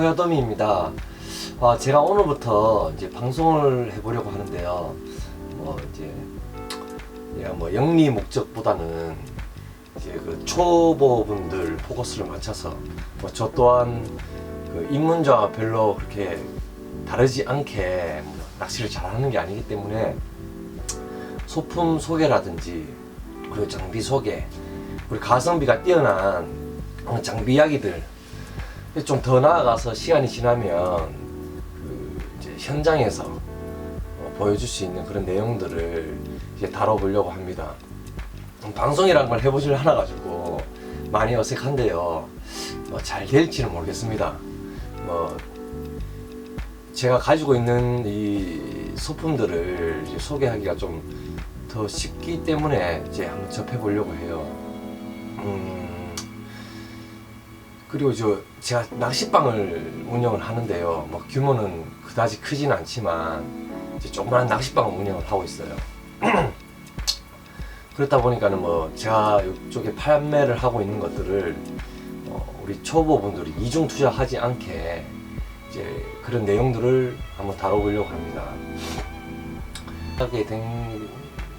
허여dom입니다. 아, 제가 오늘부터 이제 방송을 해보려고 하는데요. 뭐 이제 얘가 뭐 영리 목적보다는 이제 그 초보분들 포커스를 맞춰서 뭐 저 또한 그 입문자와 별로 그렇게 다르지 않게 뭐 낚시를 잘하는 게 아니기 때문에 소품 소개라든지 그리고 장비 소개 그리고 가성비가 뛰어난 어, 장비 이야기들 좀 더 나아가서 시간이 지나면 그 이제 현장에서 어, 보여줄 수 있는 그런 내용들을 이제 다뤄보려고 합니다. 음, 방송이란 걸 해보질 않아 가지고 많이 어색한데요. 뭐 잘 될지는 모르겠습니다. 뭐 제가 가지고 있는 이 소품들을 소개하기가 좀 더 쉽기 때문에 이제 한번 접해보려고 해요. 음, 그리고 저 제가 낚시방을 운영을 하는데요. 뭐 규모는 그다지 크진 않지만 이제 조그마한 낚시방을 운영을 하고 있어요. 그렇다 보니까는 뭐 제가 이쪽에 판매를 하고 있는 것들을 어, 우리 초보분들이 이중 투자하지 않게 이제 그런 내용들을 한번 다뤄보려고 합니다. 하게 된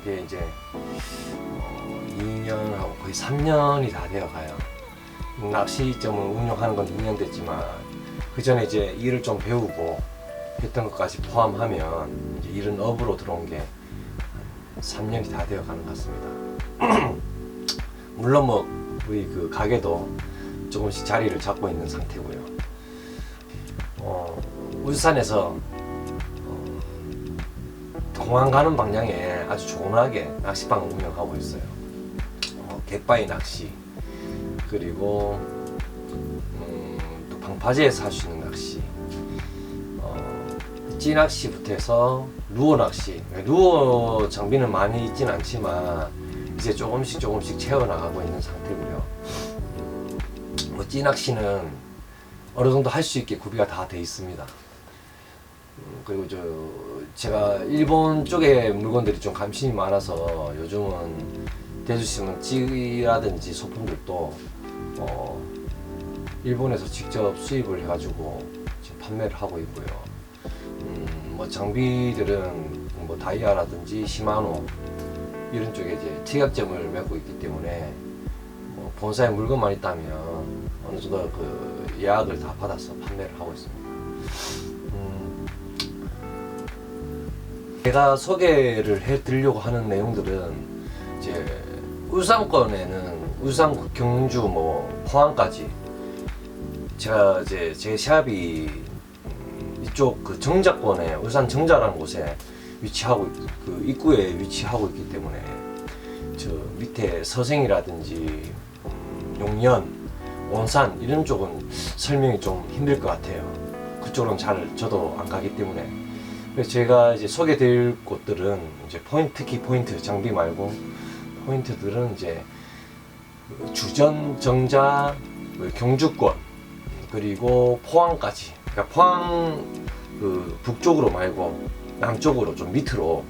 게 이제 어, 2년하고 거의 3년이 다 되어 가요. 낚시점을 운영하는 건 2년 됐지만 그 전에 이제 일을 좀 배우고 했던 것까지 포함하면 이제 일은 업으로 들어온 게 3년이 다 되어 가는 것 같습니다. 물론 뭐 우리 그 가게도 조금씩 자리를 잡고 있는 상태고요. 어, 울산에서 어, 공항 가는 방향에 아주 조그맣게 낚시방을 운영하고 있어요. 어, 갯바위 낚시 그리고 음, 또 방파제에서 할 수 있는 낚시. 어, 찌낚시부터 해서 루어 낚시. 루어 장비는 많이 있진 않지만 이제 조금씩 조금씩 채워나가고 있는 상태고요. 뭐 찌낚시는 어느 정도 할 수 있게 구비가 다 돼 있습니다. 음, 그리고 저 제가 일본 쪽에 물건들이 좀 감심이 많아서 요즘은 대주시는 찌라든지 소품들도 어, 일본에서 직접 수입을 해가지고 지금 판매를 하고 있고요. 음, 뭐 장비들은 뭐 다이아라든지 시마노 이런 쪽에 이제 특약점을 맺고 있기 때문에 뭐 본사에 물건만 있다면 어느 정도 그 예약을 다 받아서 판매를 하고 있습니다. 음, 제가 소개를 해드리려고 하는 내용들은 이제 울산권에는 울산, 경주, 뭐 포항까지 제가 이제 제 샵이 음, 이쪽 그 정자권에 울산 정자라는 곳에 위치하고 있- 그 입구에 위치하고 있기 때문에 저 밑에 서생이라든지 음, 용연, 원산 이런 쪽은 설명이 좀 힘들 것 같아요. 그쪽은 잘 저도 안 가기 때문에 제가 이제 소개드릴 곳들은 이제 포인트 특히 포인트 장비 말고 포인트들은 이제 그 주전, 정자, 그 경주권 그리고 포항까지. 그러니까 포항 그 북쪽으로 말고 남쪽으로 좀 밑으로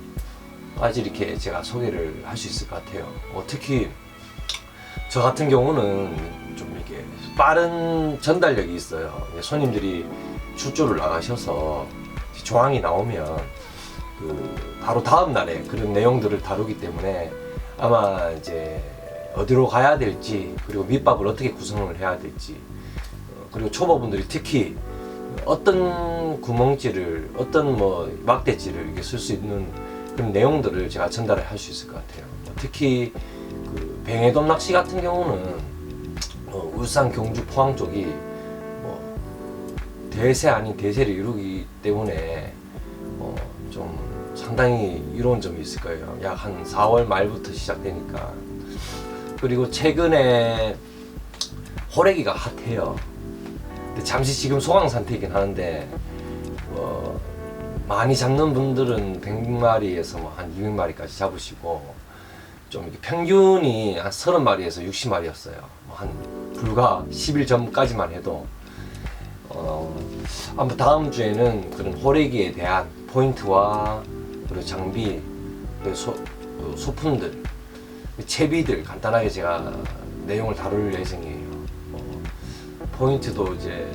까지 이렇게 제가 소개를 할 수 있을 것 같아요. 뭐 특히 저 같은 경우는 좀 이렇게 빠른 전달력이 있어요. 손님들이 출조를 나가셔서 조항이 나오면 그 바로 다음 날에 그런 내용들을 다루기 때문에 아마 이제 어디로 가야 될지 그리고 밑밥을 어떻게 구성을 해야 될지 어, 그리고 초보분들이 특히 어떤 구멍질을 어떤 뭐 막대질을 이렇게 쓸 수 있는 그런 내용들을 제가 전달을 할 수 있을 것 같아요. 뭐 특히 그 뱅에돔 낚시 같은 경우는 어, 울산, 경주, 포항 쪽이 뭐 대세 아닌 대세를 이루기 때문에 어, 좀 상당히 이로운 점이 있을 거예요. 약 한 4월 말부터 시작되니까. 그리고 최근에 호래기가 핫해요. 근데 잠시 지금 소강 상태이긴 하는데 어, 많이 잡는 분들은 100마리에서 뭐 한 200마리까지 잡으시고 좀 이렇게 평균이 한 30마리에서 60마리였어요. 뭐한 불과 10일 전까지만 해도 어, 아마 다음 주에는 그런 호래기에 대한 포인트와 그리고 장비, 그리고 소, 그 소품들, 채비들 간단하게 제가 내용을 다룰 예정이에요. 어, 포인트도 이제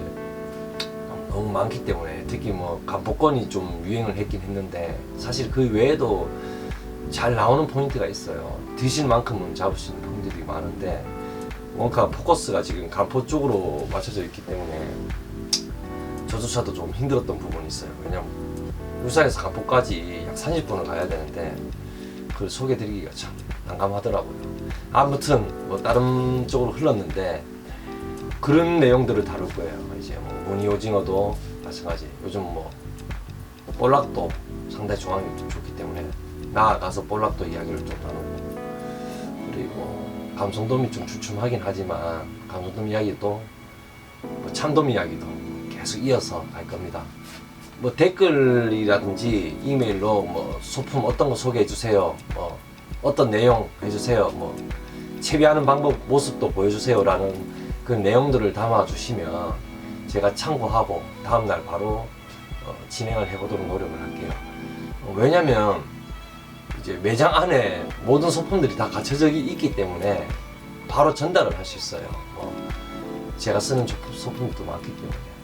너무 많기 때문에 특히 뭐 간포권이 좀 유행을 했긴 했는데 사실 그 외에도 잘 나오는 포인트가 있어요. 드실 만큼은 잡을 수 있는 포인트들이 많은데 뭔가 포커스가 지금 간포 쪽으로 맞춰져 있기 때문에 저조차도 좀 힘들었던 부분이 있어요. 왜냐면 울산에서 간포까지 약 30분을 가야 되는데 그걸 소개드리기가 참 난감하더라고요. 아무튼 뭐 다른 쪽으로 흘렀는데 그런 내용들을 다룰 거예요. 이제 뭐 무늬 오징어도 마찬가지. 요즘 뭐 볼락도 상당히 조항이 좀 좋기 때문에 나아가서 볼락도 이야기를 좀 나누고 그리고 감성돔이 좀 주춤하긴 하지만 감성돔 이야기도 뭐 참돔 이야기도 계속 이어서 갈 겁니다. 뭐 댓글이라든지 이메일로 뭐 소품 어떤 거 소개해 주세요. 뭐 어떤 내용 해주세요. 뭐 채비하는 방법 모습도 보여주세요라는 그 내용들을 담아 주시면 제가 참고하고 다음 날 바로 어, 진행을 해보도록 노력을 할게요. 어, 왜냐면 이제 매장 안에 모든 소품들이 다 갖춰져 있기 때문에 바로 전달을 할 수 있어요. 뭐 제가 쓰는 소품, 소품도 많기 때문에 음,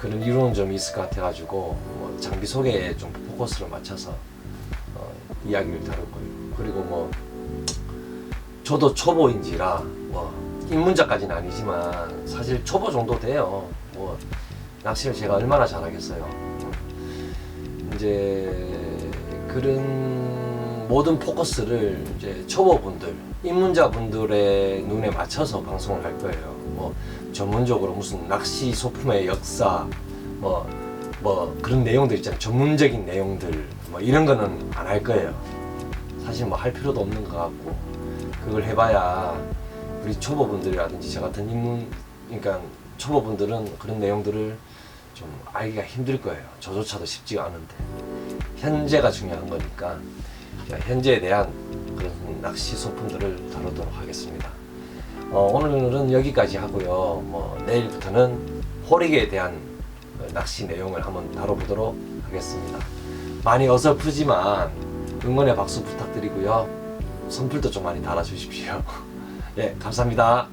그런 이로운 점이 있을 것 같아가지고 뭐 장비 소개에 좀 포커스를 맞춰서 어, 이야기를 다룰 거예요. 그리고 뭐 저도 초보인지라 뭐 입문자까지는 아니지만 사실 초보 정도 돼요. 뭐 낚시를 제가 얼마나 잘하겠어요. 이제 그런 모든 포커스를 이제 초보분들, 입문자분들의 눈에 맞춰서 방송을 할 거예요. 뭐 전문적으로 무슨 낚시 소품의 역사, 뭐, 뭐 그런 내용들 있잖아요. 전문적인 내용들, 뭐 이런 거는 안 할 거예요. 사실 뭐 할 필요도 없는 것 같고, 그걸 해봐야 우리 초보분들이라든지 저 같은 입문, 그러니까 초보분들은 그런 내용들을 좀 알기가 힘들 거예요. 저조차도 쉽지가 않은데. 현재가 중요한 거니까 자, 현재에 대한 그런 낚시 소품들을 다루도록 하겠습니다. 어, 오늘은 여기까지 하고요. 뭐 내일부터는 호리게에 대한 어, 낚시 내용을 한번 다뤄보도록 하겠습니다. 많이 어설프지만 응원의 박수 부탁드리고요. 선풀도 좀 많이 달아주십시오. 예, 감사합니다.